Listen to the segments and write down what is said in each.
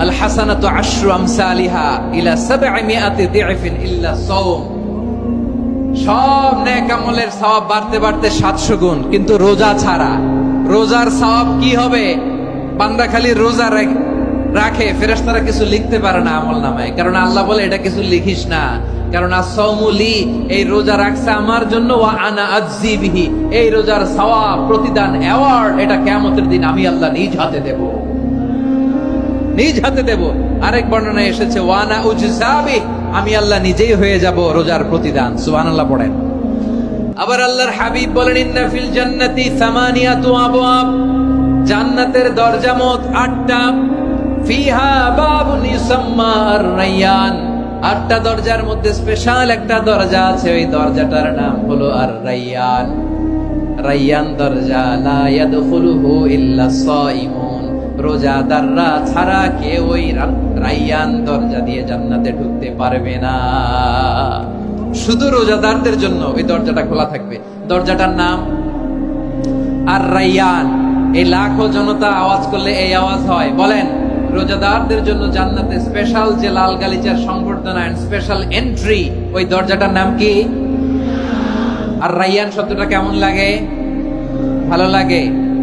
আল হাসানাতু আশরু সব বাড়তে বাড়তে 700 গুণ, কিন্তু রোজা ছাড়া। রোজার কি হবে? রাখ- কিছু লিখতে পারে না আমল নামায়। কারণ আল্লাহ বলে, এটা কিছু লিখিস না। কারণ আসৌমুলি এই রোজা রাখছে আমার জন্য আনা আজ্জি বিহি। এই রোজার সওয়াব, প্রতিদান, অ্যাওয়ার্ড, এটা কিয়ামতের দিন আমি আল্লাহ নিজ হাতে দেব। নিজ হাতে দেব। আরেক বর্ণনায় এসেছে, ওয়ানা উজসাবি আমি আল্লাহ নিজেই হয়ে যাব রোজার প্রতিদান। সুবহানাল্লাহ পড়েন। আবার আল্লাহর হাবিব বলেন, ইন্না ফিল জান্নাতি সামানিয়াতু আবওয়াব জান্নাতের দরজা মোট আটটা। ফিহা বাবুন ইউসাম্মা আর-রায়্যান আটটা দরজার মধ্যে স্পেশাল একটা দরজা আছে, ওই দরজাটার নাম হলো আর রাইয়ান রাইয়ান দরজা, লা ইয়াদখুলুহু ইল্লা সাইমুন রোজাদাররা ছাড়া কেউ ওই রাইয়ান দরজা দিয়ে জান্নাতে ঢুকতে পারবে না। শুধু রোজাদারদের জন্য ওই দরজাটা খোলা থাকবে। দরজাটার নাম আর রাইয়ান। এই লাখো জনতা আওয়াজ করলে এই আওয়াজ হয়। বলেন, রোজাদারদের জন্য জান্নাতে স্পেশাল যে লাল গালিচার সংবর্ধনা এন্ড স্পেশাল এন্ট্রি ওই দরজাটার নাম কি? আর রাইয়ান শব্দটা কেমন লাগে? ভালো লাগে?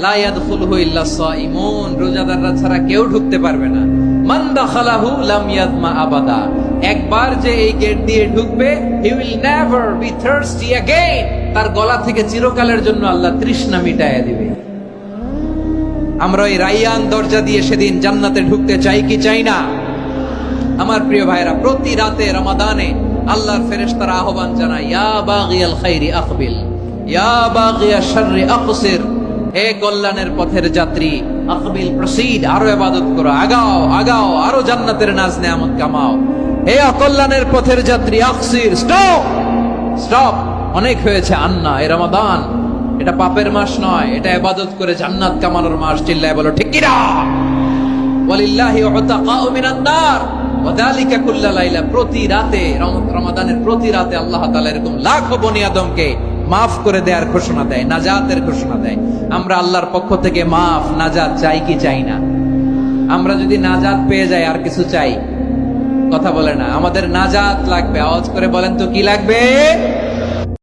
লা ইয়াদখুলুহু ইল্লা সাইমুন রোজাদাররা ছাড়া কেউ ঢুকতে পারবে না মান দাখালাহু লাম ইয়াদমা আবাদা একবার যে এই গেট দিয়ে ঢুকবে he will never be thirsty again তার গলা থেকে চিরকালের জন্য আল্লাহ তৃষ্ণা মিটায়া দিবে আমরা ওই রাইয়ান দরজা দিয়ে সেদিন জান্নাতে ঢুকতে চাই কি চাই না আমার প্রিয় ভাইরা প্রতি রাতে রমাদানে আল্লাহর ফেরেশতারা আহ্বান জানায় ইয়া বাগিয়াল খাইরি আকবিল ইয়া বাগিয়া শাররি আকসির হে কল্যাণের পথের যাত্রী আকবিল প্রসিড আরও ইবাদত করো। আগাও আগাও, আরও জান্নাতের নাজ নেয়ামত কামাও। হে অকল্যাণের পথের যাত্রী, আকসির, স্টপ! স্টপ! অনেক হয়েছে আন্না, এ রমাদান। এটা পাপের মাস নয়, এটা ইবাদত করে জান্নাত কামানোর মাস। চিল্লায় বলো, ঠিক কিনা? ওয়ালিল্লাহি উতাকাউ মিনান নার। ওয়াদালিকা কুল্লা লাইলা। প্রতি রাতে, রম- রমাদানের প্রতি রাতে আল্লাহ তাআলা এরকম লাখো বনি আদমকে মাফ করে দেওয়ার ঘোষণা দেয়, নাজাতের ঘোষণা দেয়। আমরা আল্লাহর পক্ষ থেকে মাফ, নাজাত চাই কি চাই না? আমরা যদি নাজাত পেয়ে যাই, আর কিছু চাই? কথা বলে না। আমাদের নাজাত লাগবে। আওয়াজ করে বলেন তো কি লাগবে?